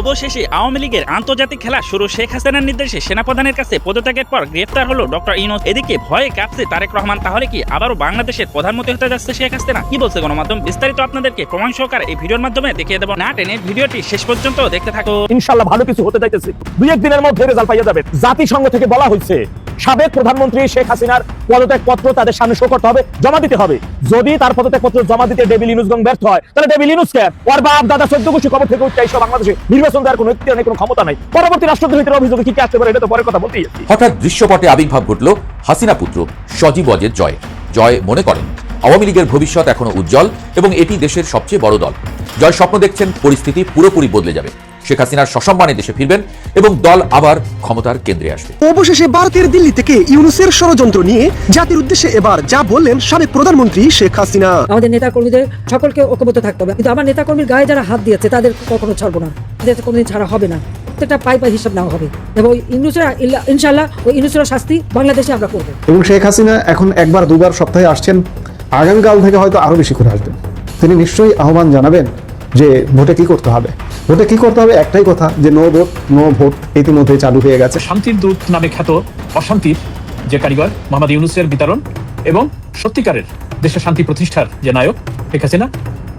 অবশেষে আওয়ামী লীগের আন্তর্জাতিক খেলা শুরু শেখ হাসিনার নির্দেশে সেনাপ্রধানের কাছে পদত্যাগের পর গ্রেফতার হলো ডক্টর ইনোজ এদিকে ভয়ে কাঁপছে তারেক রহমান। তাহলে কি আবারও বাংলাদেশের প্রধানমন্ত্রী হতে যাচ্ছে শেখ হাসিনা? কি বলছে গণমাধ্যম? বিস্তারিত আপনাদেরকে প্রমাণ সহকারে এই ভিডিওর মাধ্যমে দেখিয়ে দেবো। না টেনে ভিডিওটি শেষ পর্যন্ত দেখতে থাকো ইনশাল্লাহ ভালো কিছু হতে যাইতেছে। দুই একদিনের মধ্যে রেজাল্ট পাইয়া যাবে। জাতিসংঘ থেকে বলা হয়েছে সাবেক প্রধানমন্ত্রী শেখ হাসিনার পদত্যাগ পত্র তাদের সামনে শো করতে হবে, জমা দিতে হবে। যদি তার পদত্যাগ পত্র জমা দিতে ডেভিল ইনুসগং ব্যর্থ হয়, তাহলে ডেভিল ইনুসকে ওর বাপ, দাদা, চোদ্দ গোষ্ঠী খবর থেকে উঠছে এইসব বাংলাদেশে নির্বাচন দেওয়ার কোনো নেই, কোনো ক্ষমতা নাই। পরবর্তী রাষ্ট্রদ্রোহিতের অভিযোগে কি কি আসতে পারে, এটা তো পরে কথা বলতেই। হঠাৎ দৃশ্যপটে আবির্ভাব ঘটল হাসিনা পুত্র সজীব অজের জয়। জয় মনে করেন, আওয়ামী লীগের ভবিষ্যৎ এখনও উজ্জ্বল এবং এটি দেশের সবচেয়ে বড় দল। জয় স্বপ্ন দেখছেন, পরিস্থিতি পুরোপুরি বদলে যাবে। শেখ হাসিনার সসম্মানে দেশে ফিরবেন এবং দল আবার ক্ষমতার কেন্দ্রে আসবে। অবশেষে ভারতের দিল্লি থেকে ইউনুসের ষড়যন্ত্র নিয়ে জাতির উদ্দেশ্যে এবার যা বললেন সাবেক প্রধানমন্ত্রী শেখ হাসিনা। আমাদের নেতা কর্মীদের সকলকে ঐক্যবদ্ধ থাকতে হবে। কিন্তু আমার নেতা কর্মীর গায়ে যারা হাত দিয়েছে তাদের কখনো ছাড়বো না। তাদের কোনোদিন ছাড়া হবে না। প্রত্যেকটা পাই পাই হিসাব নেওয়া হবে। এবং ওই ইনশাল্লাহ ওই ইউনুসের শাস্তি বাংলাদেশে আমরা করব। এবং শেখ হাসিনা এখন একবার দুবার সপ্তাহে আসছেন। আগামীকাল থেকে হয়তো আরও বেশি করে আসবেন। তিনি নিশ্চয়ই আহ্বান জানাবেন যে ভোটে কি করতে হবে। ভোটে কি করতে হবে? একটাই কথা যে নো ভোট নো ভোট ইতিমধ্যে চালু হয়ে গেছে। শান্তির দূত নামে খ্যাত অশান্তির যে কারিগর মোহাম্মদ ইউনুসের বিতরণ এবং সত্যিকারের দেশের শান্তি প্রতিষ্ঠার যে নায়ক শেখ হাসিনা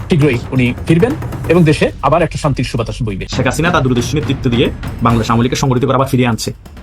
শীঘ্রই উনি ফিরবেন এবং দেশে আবার একটা শান্তির সুবাতাস বইবে। শেখ হাসিনা তার দূরদর্শী নেতৃত্ব দিয়ে বাংলাদেশ আওয়ামী লীগকে সংগঠিত করে আবার ফিরিয়ে আনছে।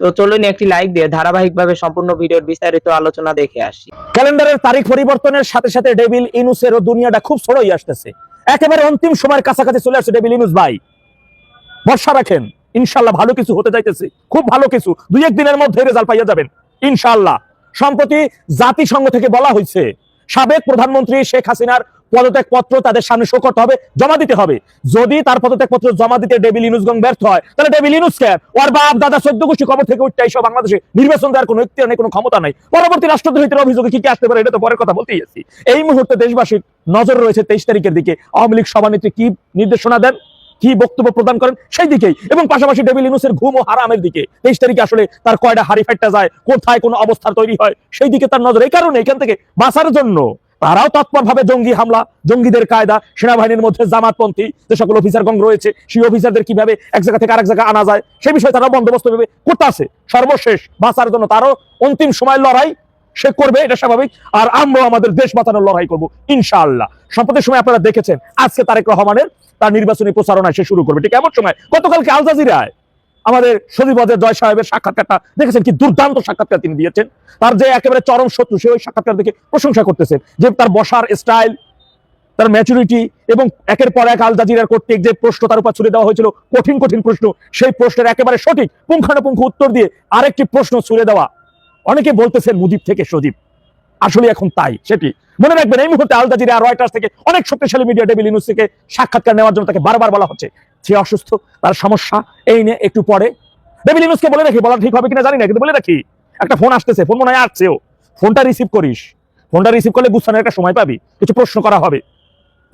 তো চলুন একটি লাইক দিয়ে ধারাবাহিকভাবে সম্পূর্ণ ভিডিওর বিস্তারিত আলোচনা দেখে আসি। ক্যালেন্ডারের তারিখ পরিবর্তনের সাথে সাথে ডেভিল ইনুসের দুনিয়াটা খুব ছোটই আসতেছে। একেবারে অন্তিম সময়ের কাছাকাছি চলে আসছে ডেভিল ইনুস, ভাই। ভরসা রাখেন, ইনশাল্লাহ ভালো কিছু হতে যাইতেছে খুব ভালো কিছু। দুই এক দিনের মধ্যে রেজাল্ট পাইয়া যাবেন, ইনশাল্লাহ। সম্প্রতি জাতিসংঘ থেকে বলা হয়েছে সাবেক প্রধানমন্ত্রী শেখ হাসিনার পদত্যাগ পত্র তাদের সামনে শো করতে হবে, জমা দিতে হবে। যদি তার পদত্যাগ পত্র জমা দিতে ডেভিল ইনুসগং ব্যর্থ হয়, তাহলে ডেভিল ইনুসকে ওর বাপ, দাদা চোদ্দ গোষ্ঠী খবর থেকে উঠতে এইসব বাংলাদেশে নির্বাচন দেওয়ার কোনো নেই কোনো ক্ষমতা নাই। পরবর্তী রাষ্ট্রদ্রোহিতের অভিযোগে কি কি আসতে পারে এটা তো পরের কথা বলতেই আছি। এই মুহূর্তে দেশবাসীর নজর রয়েছে তেইশ তারিখের দিকে। আওয়ামী লীগ সভানেত্রী কি নির্দেশনা দেন? কি বক্তব্য প্রদান করেন? সেই দিকেই। এবং পাশাপাশি ডেভিল ইনুসের ঘুম ও হারামের দিকে। তেইশ তারিখে আসলে তার কয়টা হারি ফাইটটা যায়, কোথায় কোনো অবস্থা তৈরি হয়, সেই দিকে তার নজর। এই কারণে এখান থেকে বাঁচার জন্য তারাও তৎপরভাবে জঙ্গি হামলা, জঙ্গিদের কায়দা, সেনাবাহিনীর মধ্যে জামাতপন্থী যে সকল অফিসারগণ রয়েছে, সেই অফিসারদের কীভাবে এক জায়গা থেকে আরেক জায়গায় আনা যায়, সেই বিষয়ে তারা বন্দোবস্ত ভেবে করতে আছে। সর্বশেষ বাঁচার জন্য তারও অন্তিম সময় লড়াই সে করবে, এটা স্বাভাবিক। আর আমরাও আমাদের দেশ বাঁচানোর লড়াই করব, ইনশাআল্লাহ। সম্প্রতি সময় আপনারা দেখেছেন, আজকে তারেক রহমানের তার নির্বাচনী প্রচারণায় সে শুরু করবে। ঠিক এমন সময় গতকালকে আল জাজিরায় আমাদের সজীবদের জয় সাহেবের সাক্ষাৎকারটা দেখেছেন কি দুর্দান্ত সাক্ষাৎকার তিনি দিয়েছেন। তার যে একেবারে চরম শত্রু, সে ওই সাক্ষাৎকার দেখে প্রশংসা করতেছেন যে তার বসার স্টাইল তার ম্যাচুরিটি এবং একের পর এক আল জাজিরার কর্তৃক যে প্রশ্ন তার উপর ছুড়ে দেওয়া হয়েছিল, কঠিন কঠিন প্রশ্ন, সেই প্রশ্নের একেবারে সঠিক পুঙ্খানুপুঙ্খ উত্তর দিয়ে আরেকটি প্রশ্ন ছুড়ে দেওয়া। অনেকে বলতেছেন মুজিব থেকে সজীব। আসলে এখন তাই সেটি মনে রাখবেন এই মুহূর্তে আল জাজিরা রয়টার্স থেকে অনেক শক্তিশালী মিডিয়া, ডেভিল ইউনুস থেকে সাক্ষাৎকার নেওয়ার জন্য তাকে বারবার বলা হচ্ছে। সে অসুস্থ, তার সমস্যা, এই নিয়ে একটু পরে। ডেভিল ইউনুসকে বলে রাখি, বলা ঠিক হবে কিনা জানি না, কিন্তু বলে রাখি, একটা ফোন আসতেছে ফোন মনে হয় আসছেও ফোনটা রিসিভ করিস। ফোনটা রিসিভ করলে গুছানোর একটা সময় পাবি, কিছু প্রশ্ন করা হবে।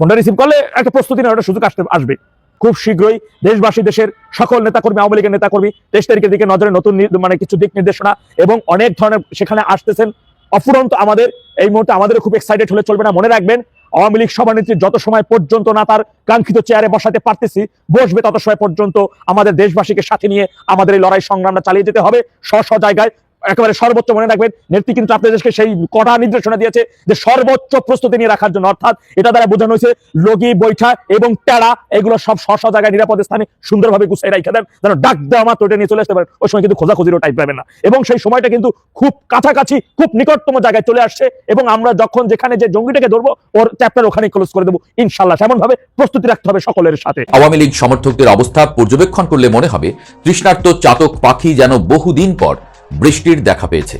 ফোনটা রিসিভ করলে একটা প্রস্তুতি নেওয়ার একটা সুযোগ আসতে, আসবে। খুব শীঘ্রই দেশবাসী, দেশের সকল নেতাকর্মী, আওয়ামী লীগের নেতাকর্মী, তেইশ তারিখের দিকে নজরে নতুন মানে কিছু দিক নির্দেশনা এবং অনেক ধরনের সেখানে আসতেছেন। অফুরন্ত আমাদের, এই মুহূর্তে আমাদের খুব এক্সাইটেড হলে চলবে না। মনে রাখবেন আওয়ামী লীগ সভানেত্রী যত সময় পর্যন্ত না তার কাঙ্ক্ষিত চেয়ারে বসাতে পারতেছি, বসবে তত সময় পর্যন্ত আমাদের দেশবাসীকে সাথে নিয়ে আমাদের এই লড়াই সংগ্রামটা চালিয়ে যেতে হবে। স্ব জায়গায় একেবারে সর্বোচ্চ মনে রাখবেন। নেত্রী কিন্তু আপনাদের দেশকে সেই কড়া নির্দেশনা দিয়েছে যে সর্বোচ্চ প্রস্তুতি নিয়ে রাখার জন্য। অর্থাৎ এটা দ্বারা বোঝানো হয়েছে, লগি, বৈঠা এবং টেড়া, এগুলো সব স্ব জায়গায় নিরাপদ স্থানে সুন্দরভাবে গুছিয়ে রাখা দেন। যেন ডাক দেওয়া মাত্র এটা নিয়ে চলে আসতে পারেন। ওই সময় কিন্তু খোঁজাখুঁজিরও টাইপ পাবেন না। এবং সেই সময়টা কিন্তু খুব কাছাকাছি, খুব নিকটতম জায়গায় চলে আসছে এবং আমরা যখন যেখানে যে জঙ্গিটাকে ধরবো, ওর চ্যাপ্টার ওখানে ক্লোজ করে দেবো ইনশাল্লাহ তেমন ভাবে প্রস্তুতি রাখতে হবে সকলের সাথে। আওয়ামী লীগ সমর্থকদের অবস্থা পর্যবেক্ষণ করলে মনে হবে, তৃষ্ণার্ত চাতক পাখি যেন বহুদিন পর বৃষ্টির দেখা পেয়েছে।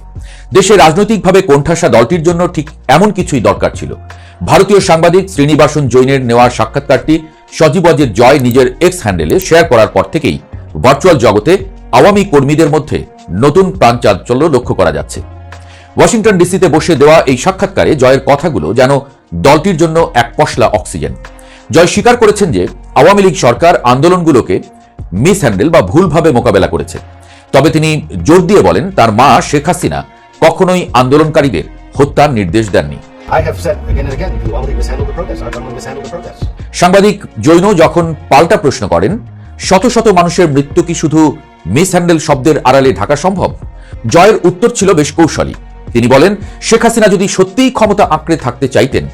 দেশে রাজনৈতিকভাবে কোণঠাসা দলটির জন্য ঠিক এমন কিছুই দরকার ছিল। ভারতীয় সাংবাদিক শ্রীনিবাসন জৈনের নেওয়া সাক্ষাৎকারটি সজীবজের জয় নিজের এক্স হ্যান্ডেলে শেয়ার করার পর থেকেই ভার্চুয়াল জগতে আওয়ামী কর্মীদের মধ্যে নতুন প্রাণ চাঞ্চল্য লক্ষ্য করা যাচ্ছে। ওয়াশিংটন ডিসিতে বসে দেওয়া এই সাক্ষাৎকারে জয়ের কথাগুলো যেন দলটির জন্য এক পশলা অক্সিজেন। জয় স্বীকার করেছেন যে আওয়ামী লীগ সরকার আন্দোলনগুলোকে মিস হ্যান্ডেল বা ভুলভাবে মোকাবেলা করেছে। তবে তিনি জোর দিয়ে বলেন তার মা শেখ হাসিনা কখনোই আন্দোলনকারীদের হত্যার নির্দেশ দেননি. সাংবাদিক জৈন যখন পাল্টা প্রশ্ন করেন শত শত মানুষের মৃত্যু কি শুধু মিস হ্যান্ডেল শব্দের আড়ালে ঢাকা সম্ভব? জয়ের উত্তর ছিল বেশ কৌশলী। তিনি বলেন শেখ হাসিনা যদি সত্যিই ক্ষমতা আঁকড়ে থাকতে চাইতেন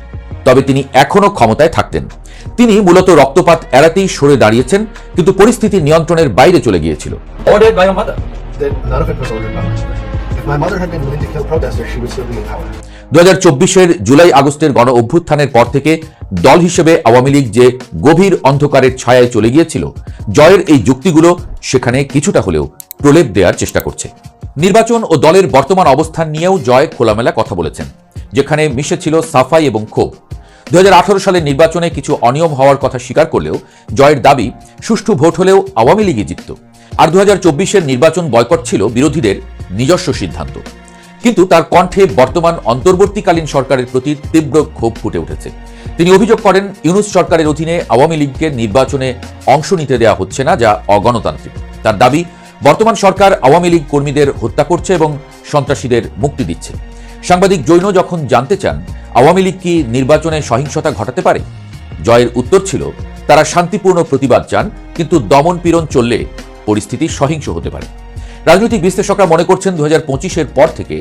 তবে তিনি এখনও ক্ষমতায় থাকতেন। তিনি মূলত রক্তপাত এড়াতেই সরে দাঁড়িয়েছেন কিন্তু পরিস্থিতি নিয়ন্ত্রণের বাইরে চলে গিয়েছিল। দু হাজার জুলাই আগস্টের গণ অভ্যুত্থানের পর থেকে দল হিসেবে আওয়ামী লীগ যে গভীর অন্ধকারের ছায়ায় চলে গিয়েছিল, জয়ের এই যুক্তিগুলো সেখানে কিছুটা হলেও প্রলেপ দেওয়ার চেষ্টা করছে। নির্বাচন ও দলের বর্তমান অবস্থান নিয়েও জয় খোলামেলা কথা বলেছেন, যেখানে মিশেছিল সাফাই এবং ক্ষোভ। দু হাজার আঠেরো সালের নির্বাচনে কিছু অনিয়ম হওয়ার কথা স্বীকার করলেও জয়ের দাবি সুষ্ঠু ভোট হলেও আওয়ামী লীগই জিতত। আর দু হাজার নির্বাচন বয়কট ছিল বিরোধীদের নিজস্ব সিদ্ধান্ত। কিন্তু তার কণ্ঠে বর্তমান অন্তর্বর্তীকালীন সরকারের প্রতি তীব্র ক্ষোভ ফুটে উঠেছে। তিনি অভিযোগ করেন, ইউনুস সরকারের অধীনে আওয়ামী লীগকে নির্বাচনে অংশ নিতে দেওয়া হচ্ছে না, যা অগণতান্ত্রিক। তার দাবি, বর্তমান সরকার আওয়ামী লীগ কর্মীদের হত্যা করছে এবং সন্ত্রাসীদের মুক্তি দিচ্ছে। সাংবাদিক জৈন যখন জানতে চান, আওয়ামী লীগ কি নির্বাচনে সহিংসতা ঘটাতে পারে? জয়ের উত্তর ছিল, তারা শান্তিপূর্ণ প্রতিবাদ চান, কিন্তু দমন পীড়ন চললে পরিস্থিতি সহিংস হতে পারে। রাজনৈতিক বিশ্লেষকরা মনে করছেন দু হাজার পর থেকে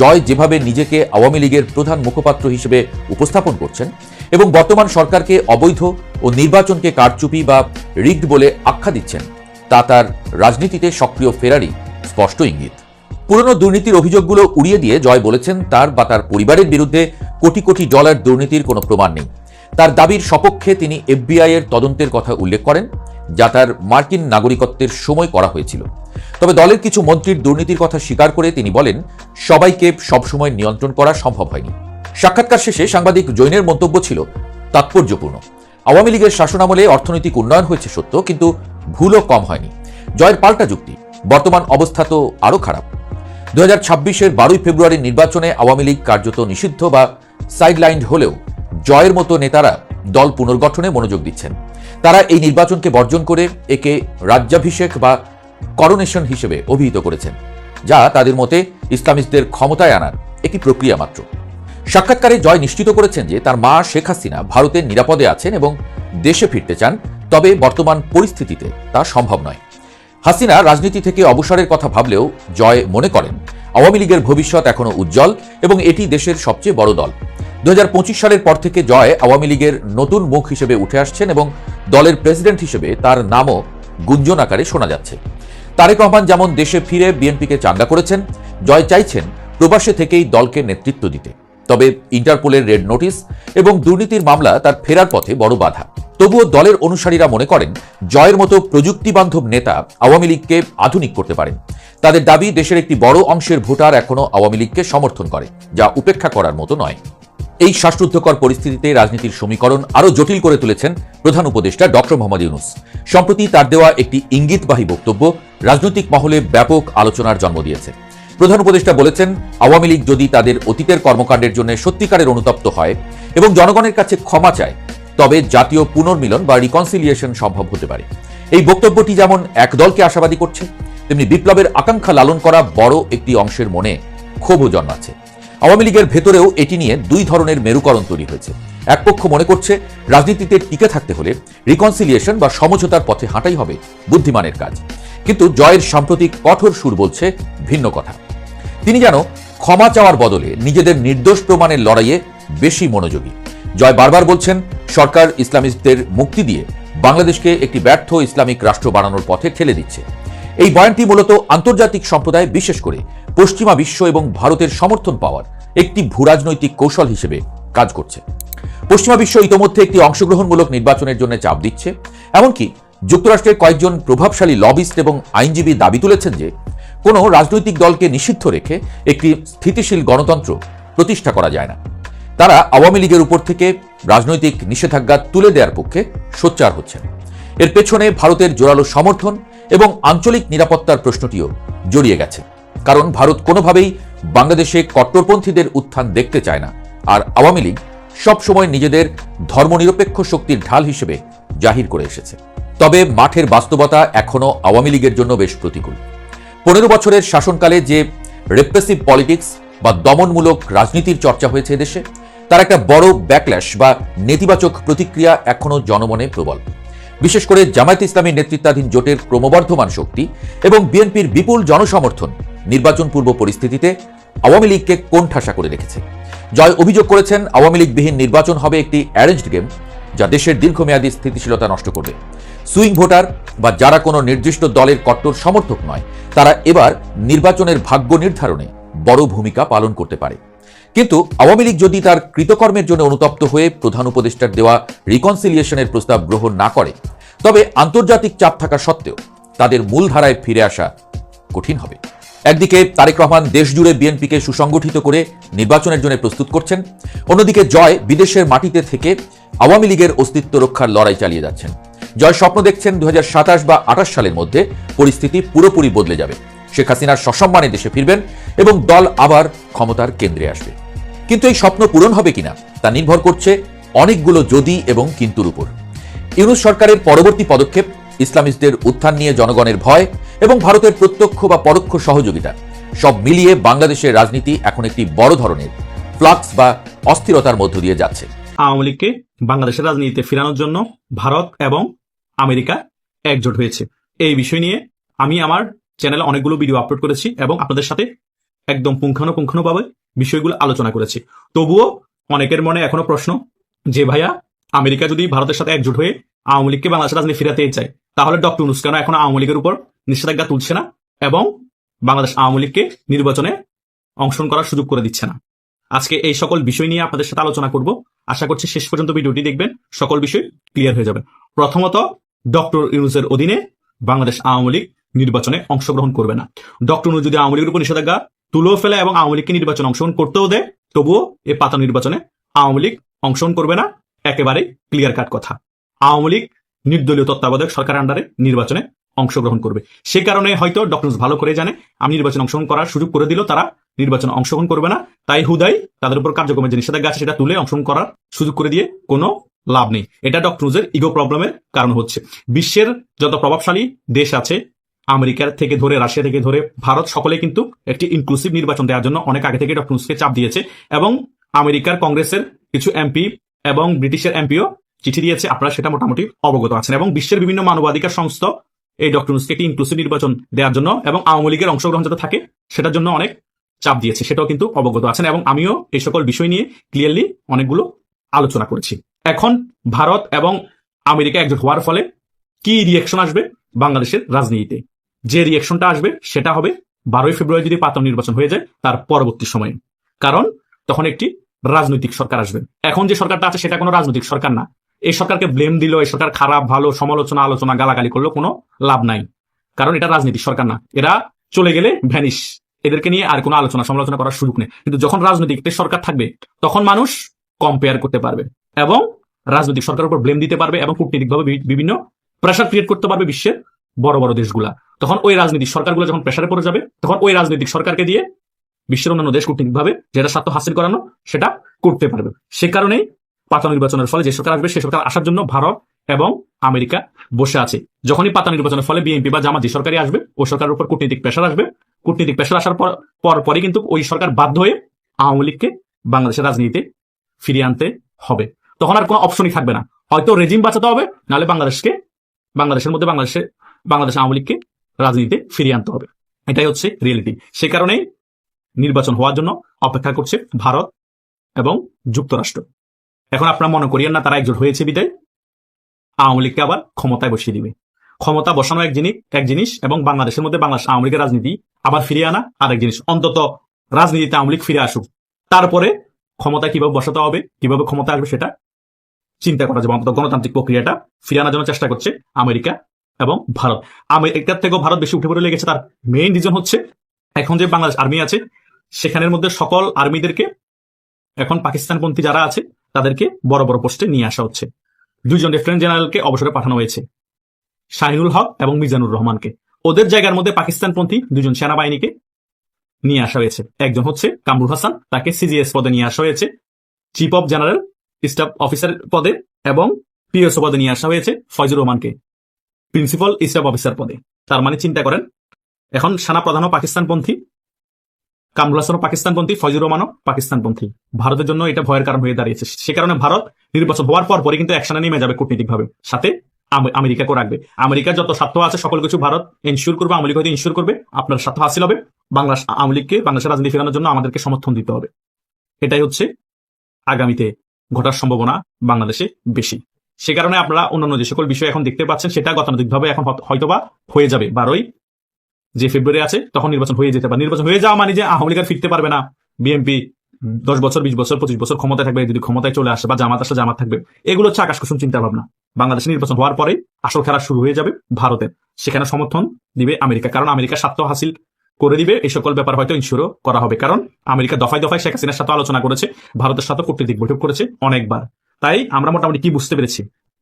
জয় যেভাবে নিজেকে আওয়ামী লীগের প্রধান মুখপাত্র হিসেবে উপস্থাপন করছেন এবং বর্তমান সরকারকে অবৈধ ও নির্বাচনকে কারচুপি বা রিগড বলে আখ্যা দিচ্ছেন, তা তার রাজনীতিতে সক্রিয় ফেরারই স্পষ্ট ইঙ্গিত। পুরনো দুর্নীতির অভিযোগগুলো উড়িয়ে দিয়ে জয় বলেছেন তার বা তার পরিবারের বিরুদ্ধে কোটি কোটি ডলার দুর্নীতির কোনো প্রমাণ নেই। তার দাবির সপক্ষে তিনি এফবিআই এর তদন্তের কথা উল্লেখ করেন। যা তার মার্কিন নাগরিকত্বের সময় করা হয়েছিল। তবে দলের কিছু মন্ত্রীর দুর্নীতির কথা স্বীকার করে তিনি বলেন, সবাইকে সবসময় নিয়ন্ত্রণ করা সম্ভব হয়নি। সাক্ষাৎকার শেষে সাংবাদিক জৈনের মন্তব্য ছিল, তাৎপর্যপূর্ণ। আওয়ামী লীগের শাসনামলে অর্থনৈতিক উন্নয়ন হয়েছে সত্য, কিন্তু ভুলও কম হয়নি। জয়ের পাল্টা যুক্তি, বর্তমান অবস্থা তো আরও খারাপ। দু হাজার ছাব্বিশের বারোই ফেব্রুয়ারির নির্বাচনে আওয়ামী লীগ কার্যত নিষিদ্ধ বা সাইডলাইন্ড হলেও জয়ের মতো নেতারা দল পুনর্গঠনে মনোযোগ দিচ্ছেন। তারা এই নির্বাচনকে বর্জন করে একে রাজ্যাভিষেক বা করোনেশন হিসেবে অভিহিত করেছেন, যা তাদের মতে ইসলামিস্টদের ক্ষমতায় আনার একটি প্রক্রিয়া মাত্র। সাক্ষাৎকারে জয় নিশ্চিত করেছেন যে তার মা শেখ হাসিনা ভারতের নিরাপদে আছেন এবং দেশে ফিরতে চান, তবে বর্তমান পরিস্থিতিতে তা সম্ভব নয়। হাসিনা রাজনীতি থেকে অবসরের কথা ভাবলেও জয় মনে করেন। আওয়ামী লীগের ভবিষ্যৎ এখনও উজ্জ্বল এবং এটি দেশের সবচেয়ে বড় দল। দু হাজার পঁচিশ সালের পর থেকে জয় আওয়ামী লীগের নতুন মুখ হিসেবে উঠে আসছেন এবং দলের প্রেসিডেন্ট হিসেবে তার নামও গুঞ্জন আকারে শোনা যাচ্ছে। তারেক রহমান যেমন দেশে ফিরে বিএনপিকে চাঙ্গা করেছেন, জয় চাইছেন প্রবাসে থেকেই দলকে নেতৃত্ব দিতে। তবে ইন্টারপোলের রেড নোটিশ এবং দুর্নীতির মামলা তার ফেরার পথে বড় বাধা। তবুও দলের অনুসারীরা মনে করেন, জয়ের মতো প্রযুক্তিবান্ধব নেতা আওয়ামী লীগকে আধুনিক করতে পারেন। তাদের দাবি, দেশের একটি বড় অংশের ভোটার এখনও আওয়ামী লীগকে সমর্থন করে, যা উপেক্ষা করার মতো নয়। এই শ্বাসরুদ্ধকর পরিস্থিতিতে রাজনীতির সমীকরণ আরও জটিল করে তুলেছেন প্রধান উপদেষ্টা ডক্টর মোহাম্মদ ইউনুস। সম্প্রতি তার দেওয়া একটি ইঙ্গিতবাহী বক্তব্য রাজনৈতিক মহলে ব্যাপক আলোচনার জন্ম দিয়েছে। প্রধান উপদেষ্টা বলেছেন, আওয়ামী লীগ যদি তাদের অতীতের কর্মকাণ্ডের জন্য সত্যিকারের অনুতপ্ত হয় এবং জনগণের কাছে ক্ষমা চায়, তবে জাতীয় পুনর্মিলন বা রিকনসিলিয়েশন সম্ভব হতে পারে। এই বক্তব্যটি যেমন এক দলকে আশাবাদী করছে, তেমনি বিপ্লবের আকাঙ্ক্ষা লালন করা বড় একটি অংশের মনে ক্ষোভও জন্মাচ্ছে। আওয়ামী লীগের ভেতরেও এটি নিয়ে দুই ধরনের মেরুকরণ তৈরি হয়েছে। এক পক্ষ মনে করছে রাজনীতিতে টিকে থাকতে হলে রিকনসিলিয়েশন বা সমঝোতার পথে হাঁটাই হবে বুদ্ধিমানের কাজ। কিন্তু জয়ের সাম্প্রতিক কঠোর সুর বলছে ভিন্ন কথা। তিনি যেন ক্ষমা চাওয়ার বদলে নিজেদের নির্দোষ প্রমাণের লড়াইয়ে বেশি মনোযোগী। জয় বারবার বলছেন, সরকার ইসলামিস্টদের মুক্তি দিয়ে বাংলাদেশকে একটি ব্যর্থ ইসলামিক রাষ্ট্র বানানোর পথে ঠেলে দিচ্ছে। এই বয়ানটি মূলত আন্তর্জাতিক সম্প্রদায় বিশেষ করে পশ্চিমা বিশ্ব এবং ভারতের সমর্থন পাওয়ার একটি ভূরাজনৈতিক কৌশল হিসেবে কাজ করছে। পশ্চিমা বিশ্ব ইতোমধ্যে একটি অংশগ্রহণমূলক নির্বাচনের জন্য চাপ দিচ্ছে, এমনকি যুক্তরাষ্ট্রের কয়েকজন প্রভাবশালী লবিস্ট এবং আইনজীবী দাবি তুলেছেন যে কোনো রাজনৈতিক দলকে নিষিদ্ধ রেখে একটি স্থিতিশীল গণতন্ত্র প্রতিষ্ঠা করা যায় না। তারা আওয়ামী লীগের উপর থেকে রাজনৈতিক নিষেধাজ্ঞা তুলে দেওয়ার পক্ষে সোচ্চার হচ্ছেন। এর পেছনে ভারতের জোরালো সমর্থন এবং আঞ্চলিক নিরাপত্তার প্রশ্নটিও জড়িয়ে গেছে। কারণ ভারত কোনোভাবেই বাংলাদেশে কট্টরপন্থীদের উত্থান দেখতে চায় না। আর আওয়ামী লীগ সবসময় নিজেদের ধর্মনিরপেক্ষ শক্তির ঢাল হিসেবে জাহির করে এসেছে। তবে মাঠের বাস্তবতা এখনও আওয়ামী লীগের জন্য বেশ প্রতিকূল। পনেরো বছরের শাসনকালে যে রেপ্রেসিভ পলিটিক্স বা দমনমূলক রাজনীতির চর্চা হয়েছে দেশে তার একটা বড় ব্যাকল্যাশ বা নেতিবাচক প্রতিক্রিয়া এখনও জনমনে প্রবল। বিশেষ করে জামায়াত ইসলামীর নেতৃত্বাধীন জোটের ক্রমবর্ধমান শক্তি এবং বিএনপির বিপুল জনসমর্থন নির্বাচন পূর্ব পরিস্থিতিতে আওয়ামী লীগকে কোণঠাসা করে রেখেছে? জয় অভিযোগ করেছেন আওয়ামী লীগবিহীন নির্বাচন হবে একটি অ্যারেঞ্জড গেম যা দেশের দীর্ঘমেয়াদী স্থিতিশীলতা নষ্ট করবে। সুইং ভোটার বা যারা কোনো নির্দিষ্ট দলের কট্টর সমর্থক নয়, তারা এবার নির্বাচনের ভাগ্য নির্ধারণে বড় ভূমিকা পালন করতে পারে। কিন্তু আওয়ামী লীগ যদি তার কৃতকর্মের জন্য অনুতপ্ত হয়ে প্রধান উপদেষ্টার দেওয়া রিকনসিলিয়েশনের প্রস্তাব গ্রহণ না করে, তবে আন্তর্জাতিক চাপ থাকা সত্ত্বেও তাদের মূলধারায় ফিরে আসা কঠিন হবে। একদিকে তারেক রহমান দেশজুড়ে বিএনপিকে সুসংগঠিত করে নির্বাচনের জন্য প্রস্তুত করছেন, অন্যদিকে জয় বিদেশের মাটিতে থেকে আওয়ামী লীগের অস্তিত্ব রক্ষার লড়াই চালিয়ে যাচ্ছেন। জয় স্বপ্ন দেখছেন দু হাজার সাতাশ বা আঠাশ সালের মধ্যে পরিস্থিতি পুরোপুরি বদলে যাবে। শেখ হাসিনার সসম্মানে দেশে ফিরবেন এবং দল আবার ক্ষমতার কেন্দ্রে আসবে। কিন্তু এই স্বপ্ন পূরণ হবে কিনা তা নির্ভর করছে অনেকগুলো যদি এবং কিন্তুর উপর। ইউনুস সরকারের পরবর্তী পদক্ষেপ, ইসলামিস্টদের উত্থান নিয়ে জনগণের ভয় এবং ভারতের প্রত্যক্ষ বা পরোক্ষ সহযোগিতা। সব মিলিয়ে বাংলাদেশের রাজনীতি এখন একটি বড় ধরনের ফ্লাক্স বা অস্থিরতার মধ্য দিয়ে যাচ্ছে। আওয়ামী লীগকে বাংলাদেশের রাজনীতিতে ফেরানোর জন্য ভারত এবং আমেরিকা একজোট হয়েছে। এই বিষয় নিয়ে আমি আমার চ্যানেলে অনেকগুলো ভিডিও আপলোড করেছি এবং আপনাদের সাথে একদম পুঙ্খানুপুঙ্খানুভাবে বিষয়গুলো আলোচনা করেছি। তবুও অনেকের মনে এখনও প্রশ্ন, যে ভাইয়া, আমেরিকা যদি ভারতের সাথে একজোট হয়ে আওয়ামী লীগকে বাংলাদেশের রাজনীতি ফিরাতে চায় তাহলে ডক্টর ইউনুস কেন এখন আওয়ামী লীগের উপর নিষেধাজ্ঞা তুলছে না এবং বাংলাদেশ আওয়ামী লীগকে নির্বাচনে অংশগ্রহণ করার সুযোগ করে দিচ্ছে না? আজকে এই সকল বিষয় নিয়ে আপনাদের সাথে আলোচনা করব। আশা করছি শেষ পর্যন্ত ভিডিওটি দেখবেন। সকল বিষয় ক্লিয়ার হয়ে যাবে। প্রথমত, ডক্টর ইউনুসের অধীনে বাংলাদেশ আওয়ামী লীগ নির্বাচনে অংশগ্রহণ করবে না। ডক্টর ইউনুস যদি আওয়ামী লীগের উপর নিষেধাজ্ঞা তুলেও ফেলে এবং আওয়ামী লীগকে নির্বাচনে অংশগ্রহণ করতেও দেয়, তবুও এই পাতা নির্বাচনে আওয়ামী লীগ অংশগ্রহণ করবে না। একেবারেই ক্লিয়ার কাট কথা। আওয়ামী লীগ নির্দলীয় তত্ত্বাবধায়ক সরকার আন্ডারে নির্বাচনে অংশগ্রহণ করবে। সে কারণে হয়তো ডক্টর ভালো করে জানে, আমি নির্বাচনে অংশগ্রহণ করার সুযোগ করে দিল তারা নির্বাচনে অংশগ্রহণ করবে না। তাই হুদাই তাদের উপর কার্যক্রমের যে নিষেধাজ্ঞা আছে সেটা তুলে অংশগ্রহণ করার সুযোগ করে দিয়ে কোনো লাভ নেই। এটা ডক্টর ইগো প্রবলেমের কারণ হচ্ছে। বিশ্বের যত প্রভাবশালী দেশ আছে, আমেরিকার থেকে ধরে, রাশিয়া থেকে ধরে, ভারত সকলে কিন্তু একটি ইনক্লুসিভ নির্বাচন দেওয়ার জন্য অনেক আগে থেকে ডক্টর চাপ দিয়েছে এবং আমেরিকার কংগ্রেসের কিছু এমপি এবং ব্রিটিশের এমপিও চিঠি দিয়েছে, আপনারা সেটা মোটামুটি অবগত আছেন। এবং বিশ্বের বিভিন্ন মানবাধিকার সংস্থা এই ডক্টর একটি ইনক্লুসিভ নির্বাচন দেওয়ার জন্য এবং আওয়ামী লীগের অংশগ্রহণ যাতে থাকে, সেটার জন্য অনেক চাপ দিয়েছে, সেটাও কিন্তু অবগত আছেন এবং আমিও এই সকল বিষয় নিয়ে ক্লিয়ারলি অনেকগুলো আলোচনা করেছি। এখন ভারত এবং আমেরিকা একজোট হওয়ার ফলে কি রিয়েকশন আসবে বাংলাদেশের রাজনীতিতে? যে রিয়েকশনটা আসবে, সেটা হবে বারোই ফেব্রুয়ারি যদি পাতাম নির্বাচন হয়ে যায়, তার পরবর্তী সময়ে। কারণ তখন একটি রাজনৈতিক সরকার আসবে। এখন যে সরকারটা আছে, সেটা কোনো রাজনৈতিক সরকার না। এই সরকারকে ব্লেম দিল, এই সরকার খারাপ, ভালো, সমালোচনা, আলোচনা, গালাগালি করল, কোনো লাভ নাই। কারণ এটা রাজনৈতিক সরকার না। এরা চলে গেলে ভ্যানিশ এদেরকে নিয়ে আর কোনো আলোচনা, সমালোচনা করার সুযোগ নেই। কিন্তু যখন রাজনৈতিক সরকার থাকবে, তখন মানুষ কম্পেয়ার করতে পারবে এবং রাজনৈতিক সরকারের উপর ব্লেম দিতে পারবে এবং কূটনীতিকভাবে বিভিন্ন প্রেশার ক্রিয়েট করতে পারবে বিশ্বের বড় বড় দেশগুলা। তখন ওই রাজনৈতিক সরকারগুলো যখন প্রেশারে পড়ে যাবে, তখন ওই রাজনৈতিক সরকারকে দিয়ে বিশ্বের অন্যান্য দেশ কূটনীতিকভাবে যেটা স্বার্থ হাসিল করানো, সেটা করতে পারবে। সে কারণেই পাতা নির্বাচনের ফলে যে সরকার আসবে সে সরকার আসার জন্য ভারত এবং আমেরিকা বসে আছে। যখনই পাতা নির্বাচনের ফলে বিএনপি বা জামাত যে সরকারই আসবে, ওই সরকারের উপর কূটনীতিক প্রেশার আসবে। কূটনীতিক প্রেশার আসার পর পর পরই কিন্তু ওই সরকার বাধ্য হয়ে আওয়ামী লীগকে বাংলাদেশের রাজনীতিতে ফিরিয়ে আনতে হবে। তখন আর কোনো অপশনই থাকবে না। হয়তো রেজিম বাঁচাতে হবে, নাহলে বাংলাদেশকে, বাংলাদেশের মধ্যে বাংলাদেশে, বাংলাদেশ আওয়ামী লীগকে রাজনীতিতে ফিরিয়ে আনতে হবে। এটাই হচ্ছে রিয়েলিটি সে কারণেই নির্বাচন হওয়ার জন্য অপেক্ষা করছে ভারত এবং যুক্তরাষ্ট্র। এখন আপনারা মনে করিয়েন না, তারা একজোট হয়েছে বিদায়। আওয়ামী লীগকে আবার ক্ষমতায় বসিয়ে দিবে। ক্ষমতা বসানো এক জিনিস এক জিনিস, এবং বাংলাদেশের মধ্যে বাংলাদেশ আওয়ামী লীগের রাজনীতি আবার ফিরিয়ে আনা আরেক জিনিস। অন্তত রাজনীতিতে আওয়ামী লীগ ফিরে আসুক। তারপরে ক্ষমতা কীভাবে বসাতে হবে, কীভাবে ক্ষমতা আসবে সেটা চিন্তা করা যাবে। অন্তত গণতান্ত্রিক প্রক্রিয়াটা ফিরে আনার জন্য চেষ্টা করছে আমেরিকা এবং ভারত। আমেরিকার থেকেও ভারত বেশি উঠে পড়ে লেগেছে, তার মেইন রিজন হচ্ছে এখন যে বাংলাদেশ আর্মি আছে, সেখানের মধ্যে সকল আর্মিদেরকে এখন পাকিস্তানপন্থী যারা আছে তাদেরকে বড় বড় পোস্টে নিয়ে আসা হচ্ছে। দুইজন লেফটেন্যান্ট জেনারেলকে অবসরে পাঠানো হয়েছে। শাহিনুল হক এবং মিজানুর রহমানকে। ওদের জায়গার মধ্যে পাকিস্তানপন্থী দুজন সেনাবাহিনীকে নিয়ে আসা হয়েছে। একজন হচ্ছে কামরুল হাসান, তাকে সিজিএস পদে নিয়ে আসা হয়েছে। Chief of general staff officer পদে এবং পিএসও পদে নিয়ে আসা হয়েছে ফয়জুর রহমানকে। প্রিন্সিপাল স্টাফ অফিসার পদে। তার মানে চিন্তা করেন, এখন সেনা প্রধানও পাকিস্তানপন্থী কামরুল পাকিস্তানপন্থী, ফয়জুর রহমানও পাকিস্তানপন্থী। ভারতের জন্য এটা ভয়ের কারণ হয়ে দাঁড়িয়েছে। সে কারণে ভারত নির্বাচন হওয়ার পর পরে কিন্তু একসানে নেমে যাবে কূটনীতিকভাবে। সাথে আম- আমেরিকাকেও রাখবে। আমেরিকার যত স্বার্থ আছে, সকল কিছু ভারত ইনশিওর করবে আমেরিকা হয়তো ইনশিওর করবে, আপনার স্বার্থ হাসিল হবে। বাংলাদেশ আওয়ামী লীগকে বাংলাদেশের রাজনীতি ফেরানোর জন্য আমাদেরকে সমর্থন দিতে হবে। এটাই হচ্ছে আগামীতে ঘটার সম্ভাবনা বাংলাদেশে বেশি। সে কারণে আপনারা অন্যান্য যে সকল বিষয় এখন দেখতে পাচ্ছেন, সেটা গতানুগতিকভাবে এখন হয়তোবা হয়ে যাবে। বারোই যে ফেব্রুয়ারি আছে, তখন নির্বাচন হয়ে যেতে পারে। নির্বাচন হয়ে যাওয়া মানে যে আওয়ামী লীগ ফিরতে পারবে না। বিএনপি দশ বছর, বিশ বছর, পঁচিশ বছর ক্ষমতায় থাকবে, যদি ক্ষমতায় চলে আসে বা জামাত আসলে জামাত থাকবে, এগুলো হচ্ছে আকাশ কুসুম চিন্তা ভাবনা বাংলাদেশের নির্বাচন হওয়ার পরে আসল খেলা শুরু হয়ে যাবে ভারতের। সেখানে সমর্থন দিবে আমেরিকা, কারণ আমেরিকা স্বার্থ হাসিল করে দিবে। এই সকল ব্যাপার হয়তো ইনশিওরও করা হবে, কারণ আমেরিকা দফায় দফায় শেখ হাসিনার সাথে আলোচনা করেছে, ভারতের সাথে কূটনৈতিক বৈঠক করেছে অনেকবার। তাই আমরা মোটামুটি কি বুঝতে পেরেছি?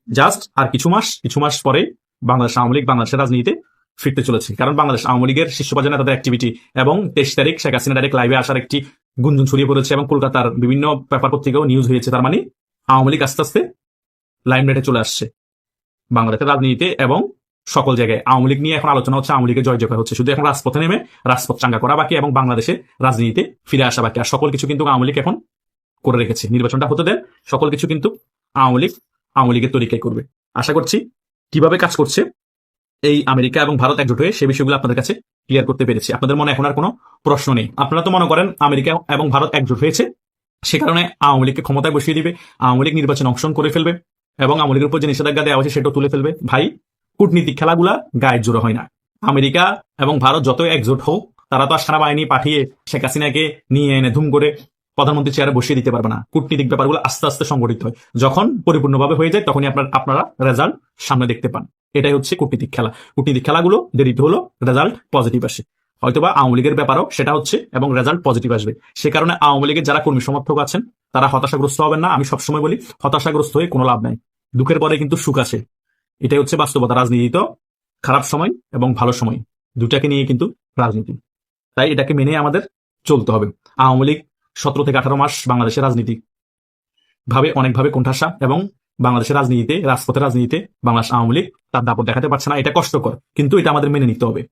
জাস্ট আর কিছু মাস কিছু মাস পরে বাংলাদেশ আওয়ামী লীগ, বাংলাদেশের রাজনীতিতে ফিরতে চলেছে। কারণ বাংলাদেশ আওয়ামী লীগের শীর্ষ পর্যায়ে নেতাদের অ্যাক্টিভিটি এবং তেইশ তারিখ শেখ হাসিনা ডাইরেক্ট লাইভে আসার একটি গুঞ্জন ছড়িয়ে পড়েছে এবং কলকাতার বিভিন্ন পেপার পত্রিকাও নিউজ হয়েছে। তার মানে আওয়ামী লীগ আস্তে আস্তে লাইমলাইটে চলে আসছে বাংলাদেশের রাজনীতিতে এবং সকল জায়গায়। আওয়ামী লীগ নিয়ে এখন আলোচনা হচ্ছে, আওয়ামী লীগের জয় জয় হচ্ছে। শুধু এখন রাজপথে নেমে রাজপথ চাঙ্গা করা বাকি এবং বাংলাদেশের রাজনীতিতে ফিরে আসা বাকি। আর সকল কিছু কিন্তু আওয়ামী লীগ এখন করে রেখেছে। নির্বাচনটা হতে দেন, সকল কিছু কিন্তু আওয়ামী লীগ, আওয়ামী লীগের তরিকায় করবে। আশা করছি কীভাবে কাজ করছে এই আমেরিকা এবং ভারত একজোট হয়ে সে বিষয়গুলো আপনাদের কাছে ক্লিয়ার করতে পেরেছি। আপনাদের মনে এখন আর কোনো প্রশ্ন নেই। আপনারা তো মনে করেন আমেরিকা এবং ভারত একজোট হয়েছে, সে কারণে আওয়ামী লীগকে ক্ষমতায় বসিয়ে দিবে, আওয়ামী লীগ নির্বাচনে অংশগ্রহণ করে ফেলবে এবং আওয়ামী লীগের উপর যে নিষেধাজ্ঞা দেওয়া হয়েছে সেটাও তুলে ফেলবে। ভাই, কূটনীতিক খেলাগুলা গায়ের জোরে হয় না। আমেরিকা এবং ভারত যত একজোট হোক, তারা তো আর সেনাবাহিনী পাঠিয়ে শেখ হাসিনাকে নিয়ে এনে ধুম করে প্রধানমন্ত্রী চেয়ারে বসিয়ে দিতে পারবে না। কূটনীতিক ব্যাপারগুলো আস্তে আস্তে সংগঠিত হয়। যখন পরিপূর্ণভাবে হয়ে যায়, তখনই আপনার, আপনারা রেজাল্ট সামনে দেখতে পান। এটাই হচ্ছে কূটনীতিক খেলা। কূটনীতিক খেলাগুলো দেরিতে হলো রেজাল্ট পজিটিভ আসে। হয়তোবা আওয়ামী লীগের ব্যাপারও সেটা হচ্ছে এবং রেজাল্ট পজিটিভ আসবে। সে কারণে আওয়ামী লীগের যারা কর্মী সমর্থক আছেন, তারা হতাশাগ্রস্ত হবেন না। আমি সবসময় বলি, হতাশাগ্রস্ত হয়ে কোনো লাভ নাই। দুঃখের পরে কিন্তু সুখ আছে এটাই হচ্ছে বাস্তবতা। রাজনীতি তো খারাপ সময় এবং ভালো সময়। দুটাকে নিয়ে কিন্তু রাজনীতি। তাই এটাকে মেনে আমাদের চলতে হবে। আওয়ামী লীগ সতেরো থেকে আঠারো মাস বাংলাদেশের রাজনীতি ভাবে অনেকভাবে কোণঠাসা এবং বাংলাদেশের রাজনীতিতে, রাজপথের রাজনীতিতে বাংলাদেশ আওয়ামী লীগ তার দাপট দেখাতে পারছে না, এটা কষ্টকর। কিন্তু এটা আমাদের মেনে নিতে হবে।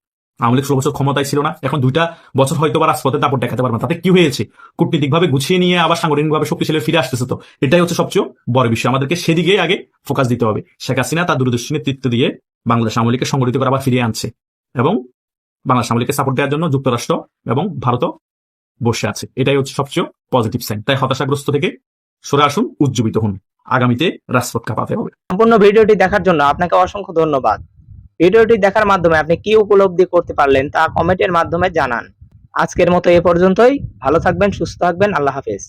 আওয়ামী লীগ বছর ক্ষমতায় ছিল না, এখন দুইটা বছর হয়তো বা রাজপথের দাপট দেখাতে পারবে না, তাতে কি হয়েছে? কূটনীতিকভাবে গুছিয়ে নিয়ে আবার সাংগঠনিকভাবে শক্তিশালী ফিরে আসতেছে তো। এটাই হচ্ছে সবচেয়ে বড় বিষয়। আমাদেরকে সেদিকে আগে ফোকাস দিতে হবে। শেখ হাসিনা তার দূরদর্শী নেতৃত্ব দিয়ে বাংলাদেশ আওয়ামী লীগকে সংগঠিত করে আবার ফিরিয়ে আনছে এবং বাংলাদেশ আওয়ামী লীগকে সাপোর্ট দেওয়ার জন্য যুক্তরাষ্ট্র এবং ভারতও বসে আছে। এটাই হচ্ছে সবচেয়ে পজিটিভ সাইন তাই হতাশাগ্রস্ত থেকে সরে আসুন, উজ্জীবিত হন। আগামীতে রাজপথ কাঁপাতে হবে। সম্পূর্ণ ভিডিওটি দেখার জন্য আপনাকে অসংখ্য ধন্যবাদ। ভিডিওটি দেখার মাধ্যমে আপনি কি উপলব্ধি করতে পারলেন তা কমেন্টের মাধ্যমে জানান। আজকের মতো এ পর্যন্তই। ভালো থাকবেন, সুস্থ থাকবেন। আল্লাহ হাফেজ।